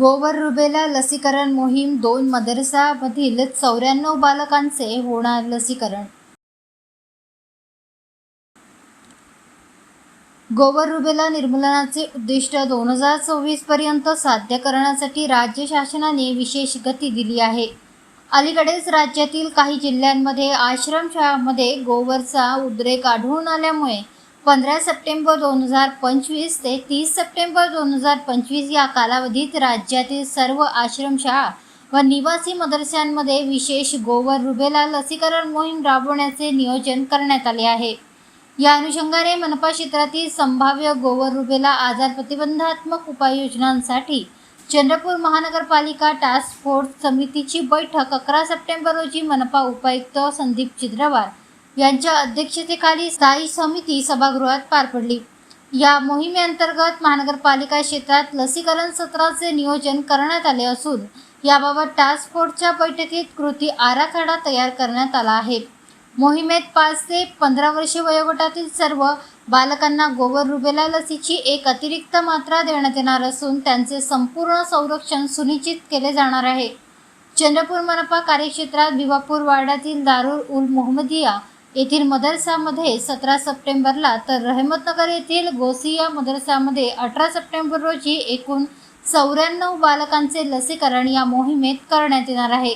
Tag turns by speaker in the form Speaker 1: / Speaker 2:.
Speaker 1: गोवर रुबेला लसीकरण मोहीम दोन मदरसामधील चौऱ्याण्णव बालकांचे होणार लसीकरण. गोवर रुबेला निर्मूलनाचे उद्दिष्ट दोन हजार चोवीसपर्यंत साध्य करण्यासाठी राज्य शासनाने विशेष गती दिली आहे. अलीकडेच राज्यातील काही जिल्ह्यांमध्ये आश्रमशाळांमध्ये गोवरचा उद्रेक आढळून आल्यामुळे पंधरा सप्टेंबर दोन हजार पंचवीस ते तीस सप्टेंबर दोन हजार पंचवीस या कालावधीत राज्यातील सर्व आश्रमशाळा व निवासी मदरस्यांमध्ये विशेष गोवर रुबेला लसीकरण मोहीम राबवण्याचे नियोजन करण्यात आले आहे. या अनुषंगाने मनपा क्षेत्रातील संभाव्य गोवर रुबेला आजार प्रतिबंधात्मक उपाययोजनांसाठी चंद्रपूर महानगरपालिका टास्क फोर्स समितीची बैठक अकरा सप्टेंबर रोजी मनपा उपायुक्त संदीप चित्रवार यांच्या अध्यक्षतेखाली स्थायी समिती सभागृहात पार पडली. या मोहिमेअंतर्गत महानगरपालिका क्षेत्रात लसीकरण सत्राचे नियोजन करण्यात आले असून याबाबत टास्क फोर्सच्या बैठकीत कृती आराखडा तयार करण्यात आला आहे. मोहिमेत पाच ते पंधरा वर्षे वयोगटातील सर्व बालकांना गोवर रुबेला लसीची एक अतिरिक्त मात्रा देण्यात येणार असून त्यांचे संपूर्ण संरक्षण सुनिश्चित केले जाणार आहे. चंद्रपूर मनपा कार्यक्षेत्रात भिवापूर वार्डातील दारुल उल मोहम्मदिया येथील मदरसामध्ये सतरा सप्टेंबरला तर रहमतनगर येथील गोसिया मदरसामध्ये अठरा सप्टेंबर रोजी एकूण चौऱ्याण्णव बालकांचे लसीकरण या मोहिमेत करण्यात येणार आहे.